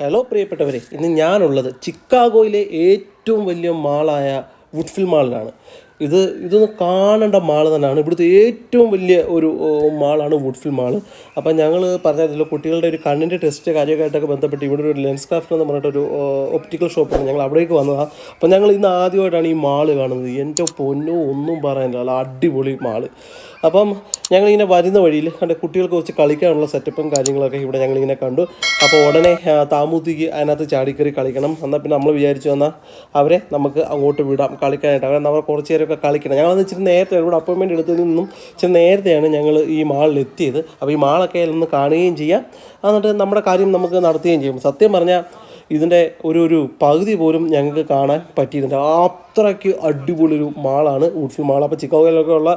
Hello പ്രിയപ്പെട്ടവരെ ഇന്ന് ഞാനുള്ളത് ചിക്കാഗോയിലെ ഏറ്റവും വലിയ മാളായ വുഡ്ഫിൽ മാളിലാണ് ഇത് ഇതൊന്ന് കാണേണ്ട മാൾ തന്നെയാണ്. ഇവിടുത്തെ ഏറ്റവും വലിയ ഒരു മാളാണ് വുഡ്ഫിൽ മാൾ അപ്പം ഞങ്ങൾ പറഞ്ഞല്ലോ കുട്ടികളുടെ ഒരു കണ്ണിന്റെ ടെസ്റ്റ് കാര്യമായിട്ടൊക്കെ ബന്ധപ്പെട്ട് ഇവിടെ ഒരു ലെൻസ് ക്രാഫ്റ്റ് എന്ന് പറഞ്ഞിട്ടൊരു ഒപ്റ്റിക്കൽ ഷോപ്പാണ് ഞങ്ങൾ അവിടേക്ക് വന്നതാണ് അപ്പം ഞങ്ങൾ ഇന്ന് ആദ്യമായിട്ടാണ് ഈ മാൾ കാണുന്നത്. എന്റെ പൊന്നോ ഒന്നും പറയാനില്ല. നല്ല അടിപൊളി മാൾ അപ്പം ഞങ്ങളിങ്ങനെ വരുന്ന വഴിയിൽ കണ്ട കുട്ടികൾക്ക് വെച്ച് കളിക്കാനുള്ള സെറ്റപ്പും കാര്യങ്ങളൊക്കെ ഇവിടെ ഞങ്ങളിങ്ങനെ കണ്ടു. അപ്പോൾ ഉടനെ താമൂത്തിക്ക് അതിനകത്ത് ചാടിക്കറി കളിക്കണം. എന്നാൽ പിന്നെ നമ്മൾ വിചാരിച്ചു എന്നാൽ അവരെ നമുക്ക് അങ്ങോട്ട് വിടാം കളിക്കാനായിട്ട്. അവരെ നമ്മൾ കുറച്ച് നേരമൊക്കെ കളിക്കണം. ഞങ്ങളന്ന് ഇച്ചിരി നേരത്തെ ഇവിടെ അപ്പോയിൻമെന്റ് എടുത്തതിൽ നിന്നും ഇച്ചിരി നേരത്തെയാണ് ഞങ്ങൾ ഈ മാളിൽ എത്തിയത്. അപ്പോൾ ഈ മാളൊക്കെ ഒന്ന് കാണുകയും ചെയ്യാം. എന്നിട്ട് നമ്മുടെ കാര്യം നമുക്ക് നടത്തുകയും ചെയ്യും. സത്യം പറഞ്ഞാൽ ഇതിന്റെ ഒരു ഒരു പകുതി പോലും ഞങ്ങൾക്ക് കാണാൻ പറ്റിയിട്ടുണ്ട്. അത്രയ്ക്ക് അടിപൊളി ഒരു മാളാണ് വുഡ്ഫിൽ മാൾ അപ്പോൾ ചിക്കാഗോയിലൊക്കെ ഉള്ള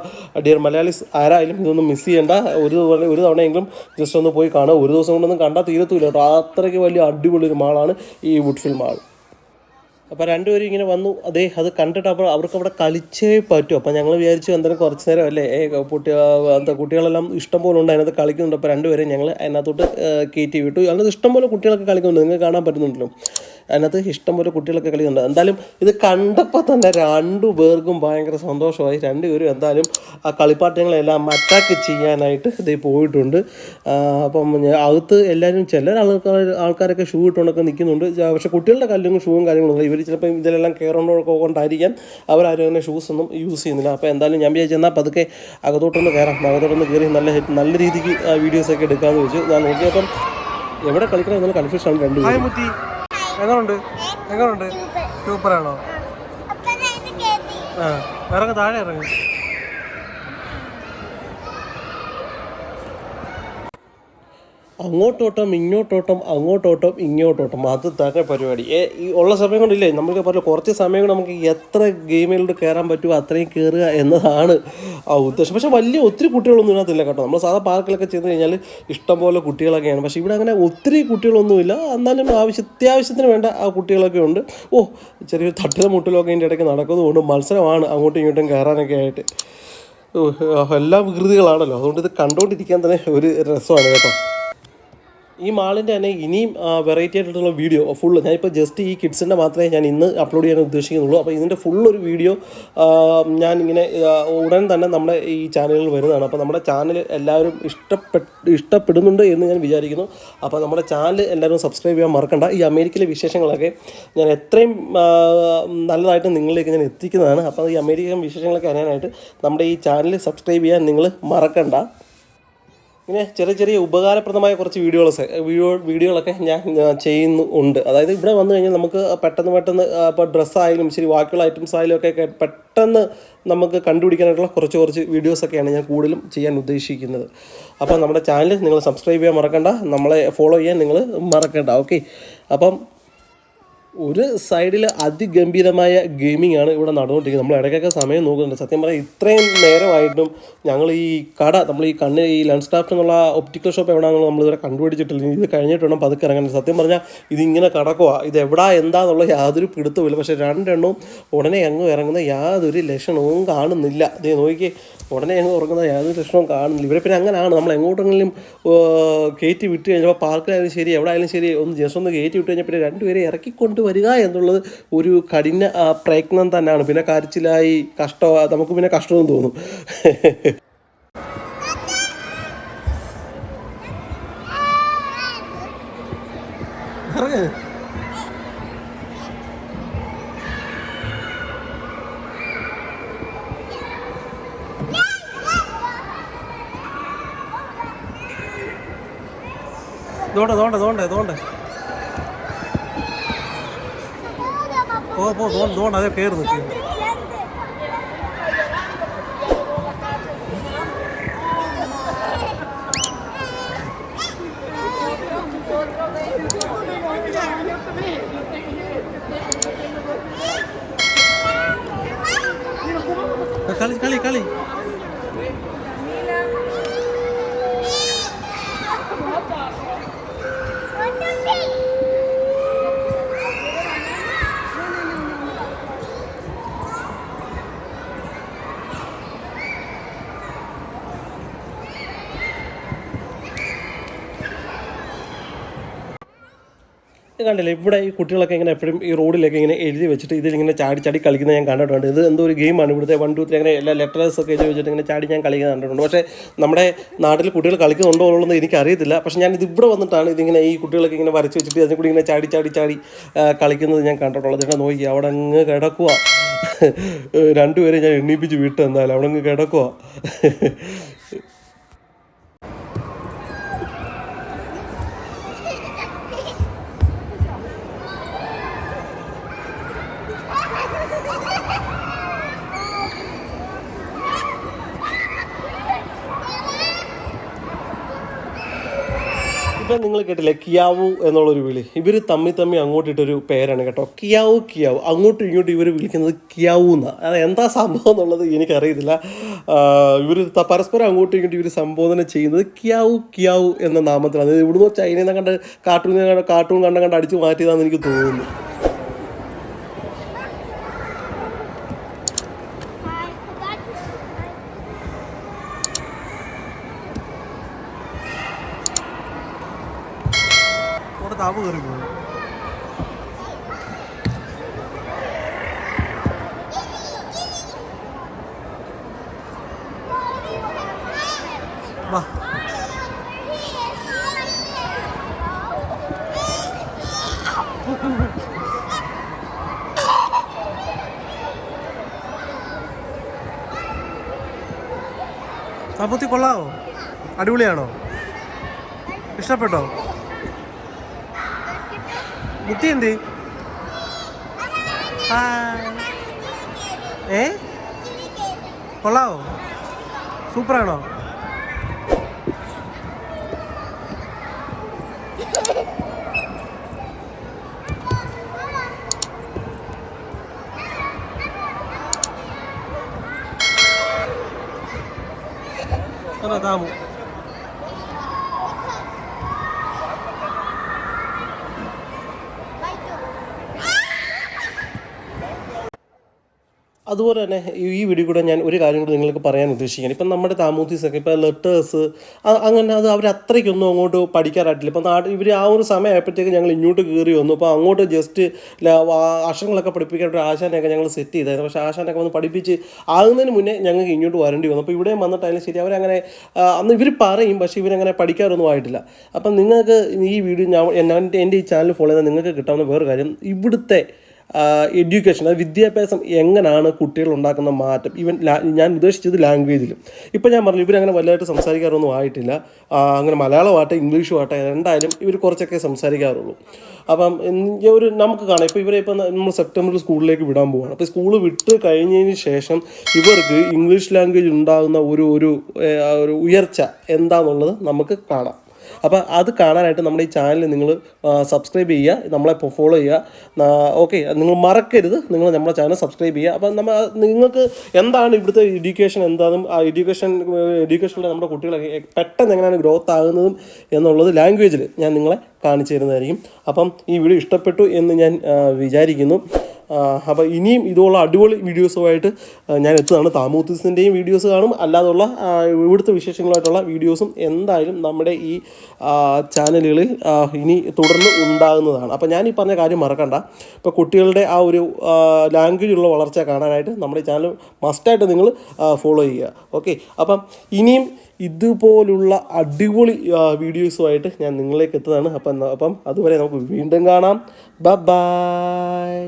ഡിയർ മലയാളീസ് ആരായാലും ഇതൊന്നും മിസ് ചെയ്യേണ്ട. ഒരു ഒരു തവണയെങ്കിലും ജസ്റ്റ് ഒന്ന് പോയി കാണുക. ഒരു ദിവസം കൊണ്ടൊന്നും കണ്ടാൽ തീരത്തില്ല കേട്ടോ. അത്രയ്ക്ക് വലിയ അടിപൊളി ഒരു മാളാണ് ഈ വുഡ്ഫിൽ മാൾ അപ്പോൾ രണ്ടുപേരും ഇങ്ങനെ വന്നു. അതേ അത് കണ്ടിട്ട് അപ്പോൾ അവർക്ക് അവിടെ കളിച്ചേ പറ്റും. അപ്പോൾ ഞങ്ങൾ വിചാരിച്ചു എന്തായാലും കുറച്ച് നേരം അല്ലേ കുട്ടി എന്താ കുട്ടികളെല്ലാം ഇഷ്ടം പോലെ ഉണ്ട് അതിനകത്ത് കളിക്കുന്നുണ്ട്. അപ്പോൾ രണ്ടുപേരും ഞങ്ങൾ അതിനകത്തോട്ട് കയറ്റി വിട്ടു. അതിനകത്ത് ഇഷ്ടം പോലെ കുട്ടികളൊക്കെ കളിക്കുന്നുണ്ട്. നിങ്ങൾക്ക് കാണാൻ പറ്റുന്നുണ്ടല്ലോ. അതിനകത്ത് ഇഷ്ടം പോലെ കുട്ടികളൊക്കെ കളിക്കുന്നുണ്ട്. എന്തായാലും ഇത് കണ്ടപ്പോൾ തന്നെ രണ്ടു പേർക്കും ഭയങ്കര സന്തോഷമായി. രണ്ടുപേരും എന്തായാലും ആ കളിപ്പാട്ടങ്ങളെല്ലാം അറ്റാക്ക് ചെയ്യാനായിട്ട് ഇത് പോയിട്ടുണ്ട്. അപ്പം അകത്ത് എല്ലാവരും ചില ആൾക്കാർ ആൾക്കാരൊക്കെ ഷൂ ഇട്ടുകൊണ്ടൊക്കെ നിൽക്കുന്നുണ്ട്. പക്ഷേ കുട്ടികളുടെ കല്ലും ഷൂവും കാര്യങ്ങളൊന്നും ഇവർ ചിലപ്പോൾ ഇതിലെല്ലാം കയറുന്നതൊക്കെ കൊണ്ടായിരിക്കാം. അവരാരും അങ്ങനെ ഷൂസ് ഒന്നും യൂസ് ചെയ്യുന്നില്ല. അപ്പോൾ എന്തായാലും ഞാൻ വിചാരിച്ചു എന്നാൽ പതുക്കെ അകത്തോട്ടൊന്ന് കയറാം. അകത്തോട്ടൊന്ന് കയറി നല്ല നല്ല രീതിക്ക് വീഡിയോസൊക്കെ എടുക്കാമെന്ന് വെച്ചു. ഞാൻ നോക്കിയപ്പം എവിടെ കളിക്കണം എന്നുള്ള കൺഫ്യൂഷൻ ആണ് രണ്ട് എങ്ങനുണ്ട്? എങ്ങനുണ്ട്? സൂപ്പറാണോ ആ. ഇറങ്ങ താഴെ ഇറങ്ങ്. അങ്ങോട്ടോട്ടം ഇങ്ങോട്ടോട്ടം അങ്ങോട്ടോട്ടം ഇങ്ങോട്ടോട്ടം. അത് തക പരിപാടി. ഈ ഉള്ള സമയം കൊണ്ടില്ലേ നമുക്ക് പറഞ്ഞ കുറച്ച് സമയം കൊണ്ട് നമുക്ക് എത്ര ഗെയിമിലോട്ട് കയറാൻ പറ്റുമോ അത്രയും കയറുക എന്നതാണ് ആ ഉദ്ദേശം. പക്ഷേ വലിയ ഒത്തിരി കുട്ടികളൊന്നും ഇതിനകത്തില്ല കേട്ടോ. നമ്മൾ സാധാ പാർക്കിലൊക്കെ ചെന്ന് കഴിഞ്ഞാൽ ഇഷ്ടംപോലെ കുട്ടികളൊക്കെയാണ്. പക്ഷേ ഇവിടെ അങ്ങനെ ഒത്തിരി കുട്ടികളൊന്നുമില്ല. എന്നാലും ആവശ്യ അത്യാവശ്യത്തിന് വേണ്ട ആ കുട്ടികളൊക്കെ ഉണ്ട്. ഓ ചെറിയൊരു തട്ടിലും മുട്ടിലൊക്കെ അതിന്റെ ഇടയ്ക്ക് നടക്കുന്നതുകൊണ്ട് മത്സരമാണ് അങ്ങോട്ടും ഇങ്ങോട്ടും കയറാനൊക്കെ ആയിട്ട്. എല്ലാം വികൃതികളാണല്ലോ. അതുകൊണ്ട് ഇത് കണ്ടുകൊണ്ടിരിക്കാൻ തന്നെ ഒരു രസമാണ് കേട്ടോ. ഈ മാളിന്റെ തന്നെ ഇനിയും വെറൈറ്റി ആയിട്ടുള്ള വീഡിയോ ഫുള്ള് ഞാനിപ്പോൾ ജസ്റ്റ് ഈ കിഡ്സിന്റെ മാത്രമേ ഞാൻ ഇന്ന് അപ്ലോഡ് ചെയ്യാൻ ഉദ്ദേശിക്കുന്നുള്ളൂ. അപ്പോൾ ഇതിന്റെ ഫുള്ളൊരു വീഡിയോ ഞാൻ ഇങ്ങനെ ഉടൻ തന്നെ നമ്മുടെ ഈ ചാനലിൽ വരുന്നതാണ്. അപ്പോൾ നമ്മുടെ ചാനൽ എല്ലാവരും ഇഷ്ടപ്പെട്ട് ഇഷ്ടപ്പെടുന്നുണ്ട് എന്ന് ഞാൻ വിചാരിക്കുന്നു. അപ്പോൾ നമ്മുടെ ചാനൽ എല്ലാവരും സബ്സ്ക്രൈബ് ചെയ്യാൻ മറക്കണ്ട. ഈ അമേരിക്കയിലെ വിശേഷങ്ങളൊക്കെ ഞാൻ എത്രയും നല്ലതായിട്ട് നിങ്ങളിലേക്ക് ഞാൻ എത്തിക്കുന്നതാണ്. അപ്പോൾ ഈ അമേരിക്കൻ വിശേഷങ്ങളൊക്കെ അറിയാനായിട്ട് നമ്മുടെ ഈ ചാനൽ സബ്സ്ക്രൈബ് ചെയ്യാൻ നിങ്ങൾ മറക്കണ്ട. ഇങ്ങനെ ചെറിയ ചെറിയ ഉപകാരപ്രദമായ കുറച്ച് വീഡിയോസ് വീഡിയോ വീഡിയോകളൊക്കെ ഞാൻ ചെയ്യുന്നു ചെയ്യുന്നുണ്ട് അതായത് ഇവിടെ വന്നു കഴിഞ്ഞാൽ നമുക്ക് പെട്ടെന്ന് പെട്ടെന്ന് ഇപ്പോൾ ഡ്രസ്സായാലും ശരി ബാക്കിയുള്ള ഐറ്റംസ് ആയാലും ഒക്കെ പെട്ടെന്ന് നമുക്ക് കണ്ടുപിടിക്കാനായിട്ടുള്ള കുറച്ച് കുറച്ച് വീഡിയോസൊക്കെയാണ് ഞാൻ കൂടുതലും ചെയ്യാൻ ഉദ്ദേശിക്കുന്നത്. അപ്പോൾ നമ്മുടെ ചാനൽ നിങ്ങൾ സബ്സ്ക്രൈബ് ചെയ്യാൻ മറക്കണ്ട. നമ്മളെ ഫോളോ ചെയ്യാൻ നിങ്ങൾ മറക്കണ്ട. ഓക്കെ അപ്പം ഒരു സൈഡിൽ അതിഗംഭീരമായ ഗെയിമിംഗ് ആണ് ഇവിടെ നടന്നുകൊണ്ടിരിക്കുന്നത്. നമ്മൾ ഇടയ്ക്കൊക്കെ സമയം നോക്കുന്നുണ്ട്. സത്യം പറയാം ഇത്രയും നേരമായിട്ടും ഞങ്ങൾ ഈ കട നമ്മൾ ഈ കണ്ണ് ഈ ലെൻസ് ക്രാഫ്റ്റ് എന്നുള്ള ഒപ്റ്റിക്കൽ ഷോപ്പ് എവിടെയാണെന്ന് നമ്മൾ ഇതുവരെ കണ്ടുപിടിച്ചിട്ടില്ല. ഇത് കഴിഞ്ഞിട്ട് പതുക്കെ ഇറങ്ങാൻ. സത്യം പറഞ്ഞാൽ ഇതിങ്ങനെ കടക്കുക ഇത് എവിടാ എന്താന്നുള്ള യാതൊരു പിടുത്തവുമില്ല. പക്ഷേ രണ്ടെണ്ണവും ഉടനെ അങ്ങ് ഇറങ്ങുന്ന യാതൊരു ലക്ഷണവും കാണുന്നില്ല. അതേ നോക്കി ഉടനെ അങ്ങ് ഉറങ്ങുന്നത് യാതൊരു ലക്ഷണവും കാണുന്നില്ല. ഇവരെ പിന്നെ അങ്ങനെയാണ് നമ്മൾ എങ്ങോട്ടെങ്കിലും കയറ്റി വിട്ട് കഴിഞ്ഞപ്പോൾ പാർക്കിലായാലും ശരി എവിടെ ആയാലും ശരി ഒന്ന് ജസ്റ്റ് ഒന്ന് കയറ്റി വിട്ട് കഴിഞ്ഞാൽ പിന്നെ രണ്ടുപേരെ ഇറക്കിക്കൊണ്ട് വരിക എന്നുള്ളത് ഒരു കഠിന പ്രയത്നം തന്നെയാണ്. പിന്നെ കരച്ചിലായി കഷ്ടം നമുക്ക് പിന്നെ കഷ്ടവും തോന്നും. ഇറങ്ങ്. തോണ്ട തോണ്ട തോണ്ട തോണ്ട പോ പോ തോണ്ട തോണ്ട അതേ കയറി നിൽക്കും കണ്ടില്ലേ? ഇവിടെ ഈ കുട്ടികളൊക്കെ ഇങ്ങനെ എപ്പോഴും ഈ റോഡിലൊക്കെ ഇങ്ങനെ എഴുതി വെച്ചിട്ട് ഇതിലിങ്ങനെ ചാടി ചാടി കളിക്കുന്നത് ഞാൻ കണ്ടിട്ടുണ്ട്. ഇത് എന്തോ ഒരു ഗെയിമാണ് ഇവിടുത്തെ വൺ ടു ത്രീ അങ്ങനെ എല്ലാ ലെറ്റേഴ്സ് ഒക്കെ എഴുതി വെച്ചിട്ട് ഇങ്ങനെ ചാടി ഞാൻ കളിക്കുന്നത് കണ്ടിട്ടുണ്ട്. പക്ഷേ നമ്മുടെ നാട്ടിൽ കുട്ടികൾ കളിക്കുന്നുണ്ടോ എന്ന് എനിക്കറിയത്തില്ല. പക്ഷെ ഞാൻ ഇത് ഇവിടെ വന്നിട്ടാണ് ഇതിങ്ങനെ ഈ കുട്ടികളൊക്കെ ഇങ്ങനെ വരച്ച് വെച്ചിട്ട് അതിനെ കൂടി ഇങ്ങനെ ചാടി ചാടി ചാടി കളിക്കുന്നത് ഞാൻ കണ്ടിട്ടുള്ളത്. ഇവിടെ നോക്കി അവിടെ അങ്ങ് കിടക്കുക രണ്ടുപേരെ ഞാൻ എണ്ണീപ്പിച്ച് വിട്ടു എന്നാലും അവിടെ അങ്ങ് കിടക്കുക ഇപ്പം നിങ്ങൾ കേട്ടില്ലേ കിയാവു എന്നുള്ളൊരു വിളി. ഇവർ തമ്മി തമ്മി അങ്ങോട്ടിട്ടൊരു പേരാണ് കേട്ടോ. കിയാവു കിയാവു. അങ്ങോട്ടും ഇങ്ങോട്ടും ഇവർ വിളിക്കുന്നത് കിയാവു എന്നാണ് അത് എന്താ സംഭവം എന്നുള്ളത് എനിക്കറിയത്തില്ല. ഇവർ പരസ്പരം അങ്ങോട്ടും ഇങ്ങോട്ടും ഇവർ സംബോധന ചെയ്യുന്നത് കിയാവു കിയാവു എന്ന നാമത്തിലാണ്. ഇവിടുന്ന് ചൈനയിൽ നിന്ന് കണ്ട് കാർട്ടൂൺ കാർട്ടൂൺ കണ്ട കണ്ട് അടിച്ച് മാറ്റിയതാണെന്ന് എനിക്ക് തോന്നുന്നു. അവിടെ താപ് കയറി പോകും വാ. കൊള്ളാവോ? അടിപൊളിയാണോ? ഇഷ്ടപ്പെട്ടോ? മുത്തി എന്ത് ഏ? കൊള്ളാവോ? സൂപ്പറാണോ? അതാ അതുപോലെ തന്നെ ഈ- വീഡിയോ കൂടെ ഞാൻ ഒരു കാര്യം കൂടി നിങ്ങൾക്ക് പറയാൻ ഉദ്ദേശിക്കുകയാണ്. ഇപ്പം നമ്മുടെ താമൂത്തീസൊക്കെ ഇപ്പം ലെറ്റേഴ്സ് അങ്ങനെ അത് അവർ അത്രയ്ക്കൊന്നും അങ്ങോട്ട് പഠിക്കാറായിട്ടില്ല. ഇപ്പം നാട്ടിൽ ഇവർ ആ ഒരു സമയമായപ്പോഴത്തേക്ക് ഞങ്ങൾ ഇങ്ങോട്ട് കയറി വന്നു. അപ്പോൾ അങ്ങോട്ട് ജസ്റ്റ് അക്ഷരങ്ങളൊക്കെ പഠിപ്പിക്കാൻ ഒരു ആശാനൊക്കെ ഞങ്ങൾ സെറ്റ് ചെയ്തായിരുന്നു. പക്ഷേ ആശാനൊക്കെ വന്ന് പഠിപ്പിച്ച് ആകുന്നതിന് മുന്നേ ഞങ്ങൾക്ക് ഇങ്ങോട്ട് വരേണ്ടി വന്നു. അപ്പോൾ ഇവിടെ വന്നിട്ടായാലും ശരി അവരങ്ങനെ അന്ന് ഇവർ പറയും പക്ഷേ ഇവരങ്ങനെ പഠിക്കാറൊന്നും ആയിട്ടില്ല. അപ്പം നിങ്ങൾക്ക് ഈ വീഡിയോ ഞാൻ എന്റെ ഈ ചാനൽ ഫോളോ ചെയ്താൽ നിങ്ങൾക്ക് കിട്ടാവുന്ന വേറെ കാര്യം ഇവിടുത്തെ എഡ്യൂക്കേഷൻ അത് വിദ്യാഭ്യാസം എങ്ങനെയാണ് കുട്ടികൾ ഉണ്ടാക്കുന്ന മാറ്റം? ഈവൻ ഞാൻ ഉദ്ദേശിച്ചത് ലാംഗ്വേജിലും ഇപ്പം ഞാൻ പറഞ്ഞു ഇവരങ്ങനെ വലുതായിട്ട് സംസാരിക്കാറൊന്നും ആയിട്ടില്ല. അങ്ങനെ മലയാളമാട്ടെ ഇംഗ്ലീഷും ആട്ടെ രണ്ടായാലും ഇവർ കുറച്ചൊക്കെ സംസാരിക്കാറുള്ളൂ. അപ്പം ഒരു നമുക്ക് കാണാം ഇപ്പോൾ ഇവരെ ഇപ്പം നമ്മൾ സെപ്റ്റംബറിൽ സ്കൂളിലേക്ക് വിടാൻ പോവുകയാണ് അപ്പോൾ സ്കൂൾ വിട്ട് കഴിഞ്ഞതിന് ശേഷം ഇവർക്ക് ഇംഗ്ലീഷ് ലാംഗ്വേജ് ഉണ്ടാകുന്ന ഒരു ഒരു ഉയർച്ച എന്താണെന്നുള്ളത് നമുക്ക് കാണാം. അപ്പോൾ അത് കാണാനായിട്ട് നമ്മുടെ ഈ ചാനൽ നിങ്ങൾ സബ്സ്ക്രൈബ് ചെയ്യുക നമ്മളെ ഫോളോ ചെയ്യുക. ഓക്കെ നിങ്ങൾ മറക്കരുത്. നിങ്ങൾ നമ്മുടെ ചാനൽ സബ്സ്ക്രൈബ് ചെയ്യുക. അപ്പം നമ്മൾ നിങ്ങൾക്ക് എന്താണ് ഇവിടുത്തെ എഡ്യൂക്കേഷൻ എന്താണെന്നും ആ എഡ്യൂക്കേഷൻ എഡ്യൂക്കേഷനിൽ നമ്മുടെ കുട്ടികളൊക്കെ പെട്ടെന്ന് എങ്ങനെയാണ് ഗ്രോത്ത് ആകുന്നതും എന്നുള്ളത് ലാംഗ്വേജിൽ ഞാൻ നിങ്ങളെ കാണിച്ചു തരുന്നതായിരിക്കും. അപ്പം ഈ വീഡിയോ ഇഷ്ടപ്പെട്ടു എന്ന് ഞാൻ വിചാരിക്കുന്നു. അപ്പോൾ ഇനിയും ഇതുപോലുള്ള അടിപൊളി വീഡിയോസുമായിട്ട് ഞാൻ എത്തുന്നതാണ്. താമൂത്തിസിന്റെയും വീഡിയോസ് കാണും. അല്ലാതുള്ള ഇവിടുത്തെ വിശേഷങ്ങളായിട്ടുള്ള വീഡിയോസും എന്തായാലും നമ്മുടെ ഈ ചാനലുകളിൽ ഇനി തുടർന്ന് ഉണ്ടാകുന്നതാണ്. അപ്പോൾ ഞാൻ ഈ പറഞ്ഞ കാര്യം മറക്കണ്ട. ഇപ്പോൾ കുട്ടികളുടെ ആ ഒരു ലാംഗ്വേജുള്ള വളർച്ച കാണാനായിട്ട് നമ്മുടെ ചാനൽ മസ്റ്റായിട്ട് നിങ്ങൾ ഫോളോ ചെയ്യുക. ഓക്കെ? അപ്പം ഇനിയും ഇതുപോലുള്ള അടിപൊളി വീഡിയോസുമായിട്ട് ഞാൻ നിങ്ങളിലേക്ക് എത്തുന്നതാണ്. അപ്പം അപ്പം അതുവരെ നമുക്ക് വീണ്ടും കാണാം. ബ ബായ്